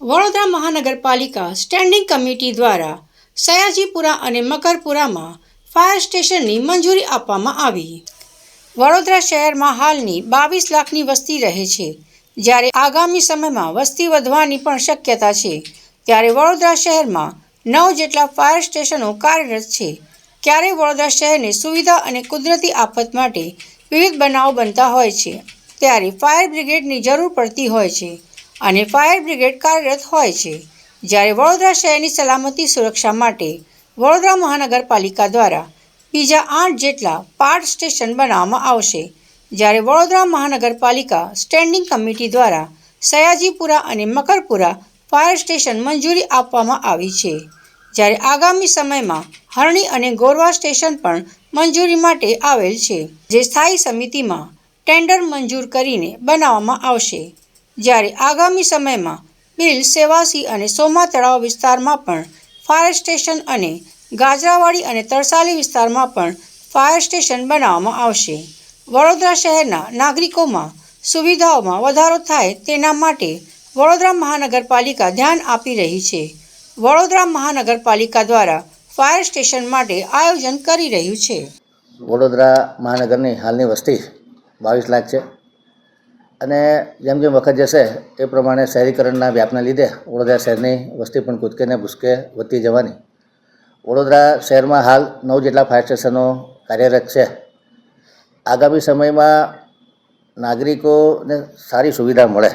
વડોદરા મહાનગરપાલિકા standing committee દ્વારા સયાજીપુરા અને મકરપુરામાં ફાયર સ્ટેશનની મંજૂરી આપવામાં આવી. વડોદરા શહેરમાં હાલની બાવીસ લાખની વસ્તી રહે છે. જ્યારે આગામી સમયમાં વસ્તી વધવાની પણ શક્યતા છે, ત્યારે વડોદરા શહેરમાં નવ જેટલા ફાયર સ્ટેશનો કાર્યરત છે. ક્યારે વડોદરા શહેરને સુવિધા અને કુદરતી આફત માટે વિવિધ બનાવો બનતા હોય છે, ત્યારે ફાયર બ્રિગેડની જરૂર પડતી હોય છે. અને ફાયર બ્રિગેડ કાર્યરત હોય છે. જ્યારે વડોદરા શહેરની સલામતી સુરક્ષા માટે વડોદરા મહાનગરપાલિકા દ્વારા બીજા આઠ જેટલા પાર્ટ સ્ટેશન બનાવવામાં આવશે. જ્યારે વડોદરા મહાનગરપાલિકા સ્ટેન્ડિંગ કમિટી દ્વારા સયાજીપુરા અને મકરપુરા ફાયર સ્ટેશન મંજૂરી આપવામાં આવી છે. જ્યારે આગામી સમયમાં હરણી અને ગોરવા સ્ટેશન પણ મંજૂરી માટે આવેલ છે. જે સ્થાયી સમિતિમાં ટેન્ડર મંજૂર કરીને બનાવવામાં આવશે. જ્યારે આગામી સમયમાં બિલ સેવાસી અને સોમા તળાવ વિસ્તારમાં પણ ફાયર સ્ટેશન અને ગાજરાવાડી અને તરસાલી વિસ્તારમાં પણ ફાયર સ્ટેશન બનાવવામાં આવશે. વડોદરા શહેરના નાગરિકોમાં સુવિધાઓમાં વધારો થાય તેના માટે વડોદરા મહાનગરપાલિકા ધ્યાન આપી રહી છે. વડોદરા મહાનગરપાલિકા દ્વારા ફાયર સ્ટેશન માટે આયોજન કરી રહ્યું છે. વડોદરા મહાનગરની હાલની વસ્તી બાવીસ લાખ છે. અને જેમ જેમ વખત જશે, એ પ્રમાણે શહેરીકરણના વ્યાપને લીધે વડોદરા શહેરની વસ્તી પણ કૂદકેને ભૂસકે વધતી જવાની. વડોદરા શહેરમાં હાલ નવ જેટલા ફાયર સ્ટેશનો કાર્યરત છે. આગામી સમયમાં નાગરિકોને સારી સુવિધા મળે.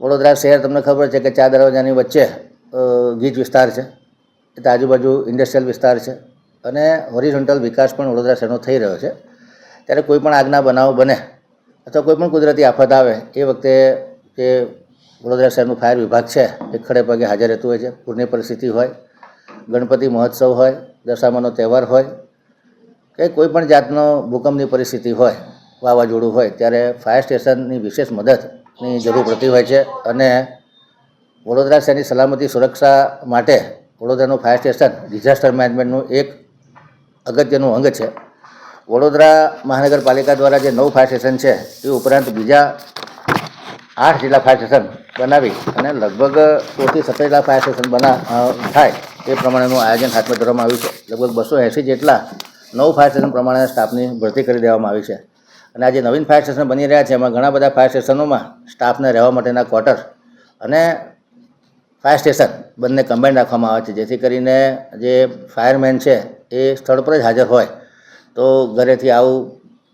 વડોદરા શહેર તમને ખબર છે કે ચાર દરવાજાની વચ્ચે ગીચ વિસ્તાર છે. એટલે આજુબાજુ ઇન્ડસ્ટ્રીયલ વિસ્તાર છે અને હોરિઝોન્ટલ વિકાસ પણ વડોદરા શહેરનો થઈ રહ્યો છે. ત્યારે કોઈ પણ આગના બનાવ બને અથવા કોઈ પણ કુદરતી આફત આવે, એ વખતે જે વડોદરા શહેરનું ફાયર વિભાગ છે, એ ખડે પગે હાજર રહેતું હોય છે. પૂરની પરિસ્થિતિ હોય, ગણપતિ મહોત્સવ હોય, દશામાનો તહેવાર હોય, કે કોઈ પણ જાતનો ભૂકંપની પરિસ્થિતિ હોય, વાવાઝોડું હોય, ત્યારે ફાયર સ્ટેશનની વિશેષ મદદની જરૂર પડતી હોય છે અને વડોદરા શહેરની સલામતી સુરક્ષા માટે વડોદરાનું ફાયર સ્ટેશન ડિઝાસ્ટર મેનેજમેન્ટનું એક અગત્યનું અંગ છે. વડોદરા મહાનગરપાલિકા દ્વારા જે નવ ફાયર સ્ટેશન છે, એ ઉપરાંત બીજા આઠ જેટલા ફાયર સ્ટેશન બનાવી અને લગભગ સોળથી સત્તર જેટલા ફાયર સ્ટેશન બના થાય એ પ્રમાણેનું આયોજન હાથમાં ધરવામાં આવ્યું છે. લગભગ બસો એંસી જેટલા નવ ફાયર સ્ટેશન પ્રમાણે સ્ટાફની ભરતી કરી દેવામાં આવી છે. અને આ જે નવીન ફાયર સ્ટેશન બની રહ્યા છે, એમાં ઘણા બધા ફાયર સ્ટેશનોમાં સ્ટાફને રહેવા માટેના ક્વાર્ટર અને ફાયર સ્ટેશન બંને કમ્બાઈન રાખવામાં આવે છે, જેથી કરીને જે ફાયરમેન છે, એ સ્થળ પર જ હાજર હોય. તો ઘરેથી આવું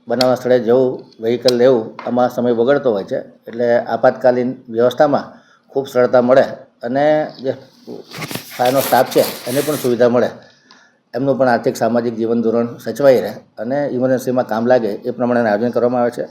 બનાવવા સ્થળે જવું વ્હીકલ લેવું, આમાં સમય બગડતો હોય છે. એટલે આપાતકાલીન વ્યવસ્થામાં ખૂબ સરળતા મળે અને જે ફાયરનો સ્ટાફ છે, એને પણ સુવિધા મળે. એમનું પણ આર્થિક સામાજિક જીવન ધોરણ સચવાઈ રહે અને ઇમરજન્સીમાં કામ લાગે એ પ્રમાણે આયોજન કરવામાં આવે છે.